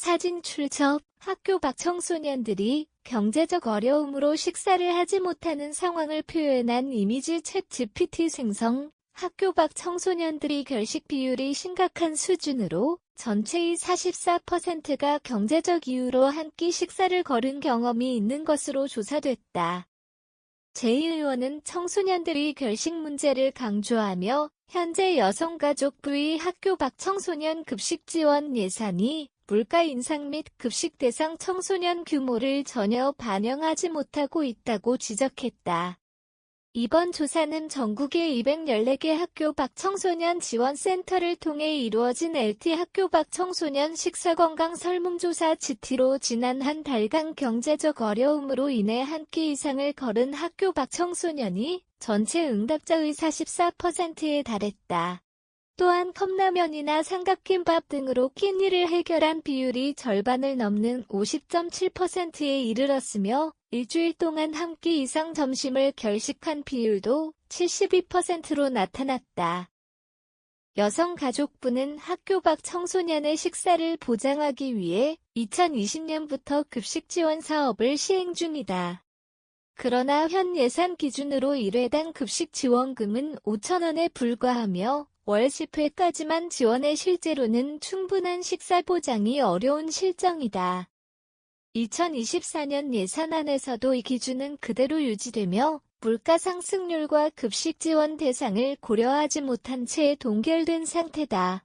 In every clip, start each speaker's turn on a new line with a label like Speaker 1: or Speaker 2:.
Speaker 1: 사진 출처 학교 밖 청소년들이 경제적 어려움으로 식사를 하지 못하는 상황을 표현한 이미지 챗 GPT 생성 학교 밖 청소년들이 결식 비율이 심각한 수준으로 전체의 44%가 경제적 이유로 한 끼 식사를 거른 경험이 있는 것으로 조사됐다. 제 의원은 청소년들이 결식 문제를 강조하며 현재 여성가족부의 학교 밖 청소년 급식 지원 예산이 물가 인상 및 급식 대상 청소년 규모를 전혀 반영하지 못하고 있다고 지적했다. 이번 조사는 전국의 214개 학교 밖 청소년 지원센터를 통해 이루어진 LT 학교 밖 청소년 식사건강 설문조사 GT로 지난 한 달간 경제적 어려움으로 인해 한 끼 이상을 거른 학교 밖 청소년이 전체 응답자의 44%에 달했다. 또한 컵라면이나 삼각김밥 등으로 끼니를 해결한 비율이 절반을 넘는 50.7%에 이르렀으며 일주일 동안 한 끼 이상 점심을 결식한 비율도 72%로 나타났다. 여성 가족부는 학교 밖 청소년의 식사를 보장하기 위해 2020년부터 급식 지원 사업을 시행 중이다. 그러나 현 예산 기준으로 1회당 급식 지원금은 5천원에 불과하며 월 10회까지만 지원해 실제로는 충분한 식사 보장이 어려운 실정이다. 2024년 예산안에서도 이 기준은 그대로 유지되며 물가 상승률과 급식 지원 대상을 고려하지 못한 채 동결된 상태다.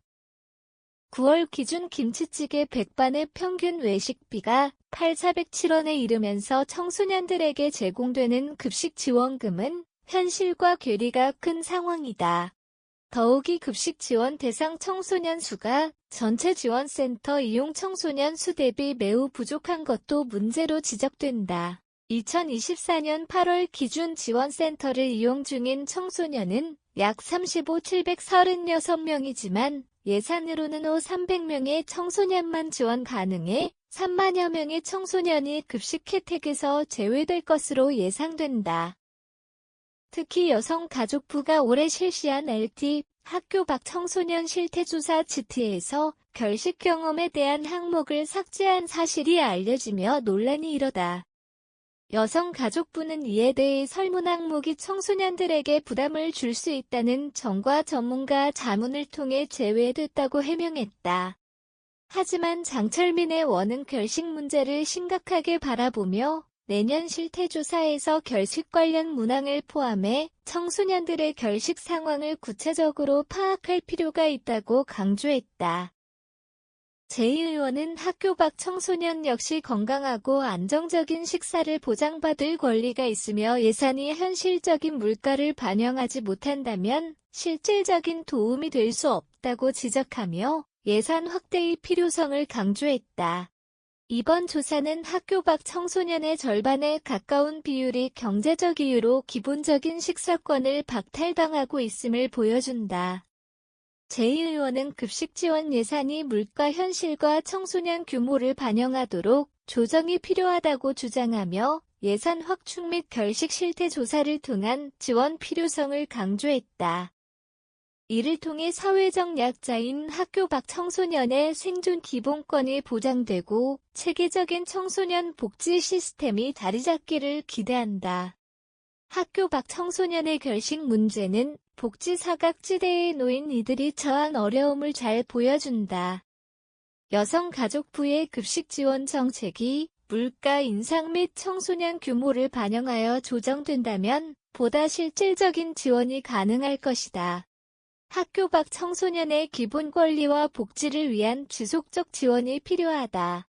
Speaker 1: 9월 기준 김치찌개 100반의 평균 외식비가 8,407원에 이르면서 청소년들에게 제공되는 급식 지원금은 현실과 괴리가 큰 상황이다. 더욱이 급식 지원 대상 청소년 수가 전체 지원센터 이용 청소년 수 대비 매우 부족한 것도 문제로 지적된다. 2024년 8월 기준 지원센터를 이용 중인 청소년은 약 35,736명이지만 예산으로는 5 300명의 청소년만 지원 가능해 3만여 명의 청소년이 급식 혜택에서 제외될 것으로 예상된다. 특히 여성가족부가 올해 실시한 LT 학교 밖 청소년 실태조사 GT에서 결식 경험에 대한 항목을 삭제한 사실이 알려지며 논란이 일어다. 여성가족부는 이에 대해 설문 항목이 청소년들에게 부담을 줄 수 있다는 정과 전문가 자문을 통해 제외됐다고 해명했다. 하지만 장철민의 원은 결식 문제를 심각하게 바라보며 내년 실태조사에서 결식 관련 문항을 포함해 청소년들의 결식 상황을 구체적으로 파악할 필요가 있다고 강조했다. 제 의원은 학교 밖 청소년 역시 건강하고 안정적인 식사를 보장받을 권리가 있으며 예산이 현실적인 물가를 반영하지 못한다면 실질적인 도움이 될 수 없다고 지적하며 예산 확대의 필요성을 강조했다. 이번 조사는 학교 밖 청소년의 절반에 가까운 비율이 경제적 이유로 기본적인 식사권을 박탈당하고 있음을 보여준다. 제 의원은 급식 지원 예산이 물가 현실과 청소년 규모를 반영하도록 조정이 필요하다고 주장하며 예산 확충 및 결식 실태 조사를 통한 지원 필요성을 강조했다. 이를 통해 사회적 약자인 학교 밖 청소년의 생존 기본권이 보장되고 체계적인 청소년 복지 시스템이 자리 잡기를 기대한다. 학교 밖 청소년의 결식 문제는 복지 사각지대에 놓인 이들이 처한 어려움을 잘 보여준다. 여성가족부의 급식 지원 정책이 물가 인상 및 청소년 규모를 반영하여 조정된다면 보다 실질적인 지원이 가능할 것이다. 학교 밖 청소년의 기본 권리와 복지를 위한 지속적 지원이 필요하다.